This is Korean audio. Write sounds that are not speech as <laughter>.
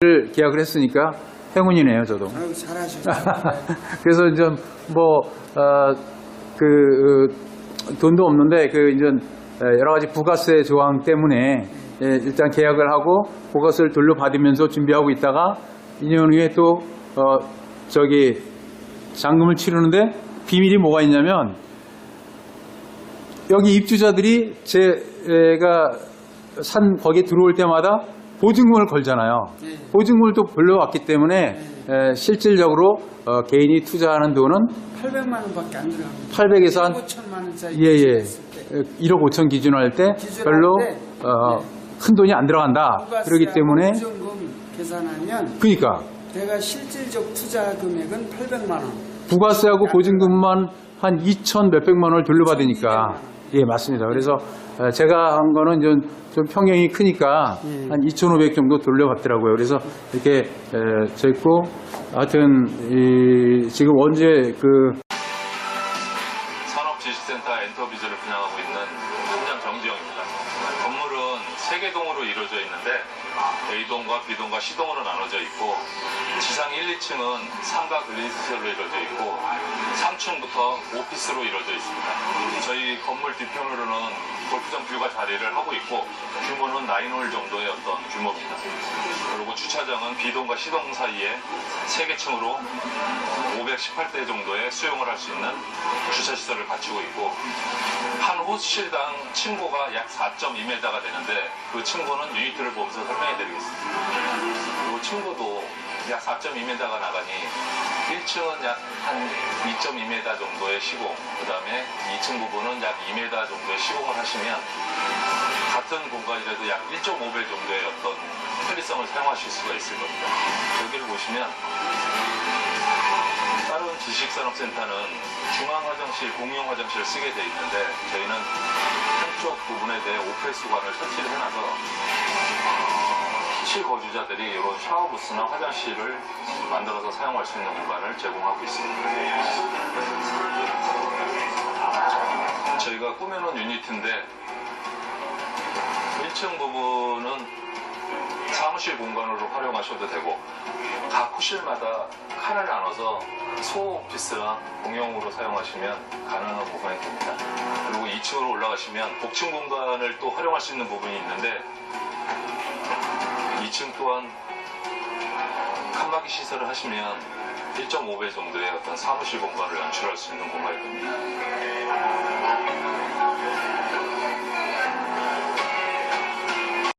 를 계약을 했으니까 행운이네요, 저도. 아유, 잘하셨어요. <laughs> 그래서 이제 뭐, 어, 그, 어, 돈도 없는데, 그, 이제 여러 가지 부가세 조항 때문에 예, 일단 계약을 하고 그것을 돌려받으면서 준비하고 있다가 2년 후에 또, 어, 저기, 잔금을 치르는데 비밀이 뭐가 있냐면 여기 입주자들이 제가 산 거기에 들어올 때마다 보증금을 걸잖아요. 네. 보증금을 또 벌려왔기 때문에 에, 실질적으로 어, 개인이 투자하는 돈은 800만 원밖에 안 들어갑니다. 800에서 한 5천만 원짜리 예예 했을 때 1억 5천 기준으로 할 때 별로 할 때, 어, 네. 큰 돈이 안 들어간다. 그렇기 때문에 보증금 계산하면 그러니까 내가 실질적 투자 금액은 800만 원. 부가세하고 보증금만 한 2천 몇백만 원을 돌려받으니까 예 맞습니다. 그래서 어, 제가 한 거는 좀, 좀 평형이 크니까 예. 한2,500 정도 돌려받더라고요. 그래서 이렇게 에, 저 있고 하여튼 이, 지금 언제 그 지식센터 엔터비즈를 분양하고 있는 현장 정지영입니다. 건물은 세개 동으로 이루어져 있는데 A동과 B동과 C동으로 나눠져 있고 지상 1, 2층은 상가 글리시설로 이루어져 있고 3층부터 오피스로 이루어져 있습니다. 저희 건물 뒤편으로는 골프장 뷰가 자리를 하고 있고 규모는 9홀 정도의 어떤 규모입니다. 주차장은 B동과 C동 사이에 세개 층으로 518대 정도의 수용을 할 수 있는 주차시설을 갖추고 있고 한 호실당 층고가 약 4.2m가 되는데 그 층고는 유니트를 보면서 설명해 드리겠습니다. 이 층고도 약 4.2m가 나가니 1층은 약 한 2.2m 정도의 시공, 그 다음에 2층 부분은 약 2m 정도의 시공을 하시면 같은 공간이라도 약 1.5배 정도의 어떤 편리성을 사용하실 수가 있을 겁니다. 여기를 보시면 다른 지식산업센터는 중앙 화장실, 공용 화장실을 쓰게 돼 있는데 저희는 한쪽 부분에 대해 오페스관을 설치를 해놔서 실거주자들이 이런 샤워 부스나 화장실을 만들어서 사용할 수 있는 공간을 제공하고 있습니다. 저희가 꾸며놓은 유니트인데 1층 부분은 사무실 공간으로 활용하셔도 되고 각 호실마다 칸을 나눠서 소오피스나 공용으로 사용하시면 가능한 부분이 됩니다. 그리고 2층으로 올라가시면 복층 공간을 또 활용할 수 있는 부분이 있는데 2층 또한 칸막이 시설을 하시면 1.5배 정도의 어떤 사무실 공간을 연출할 수 있는 공간이 됩니다.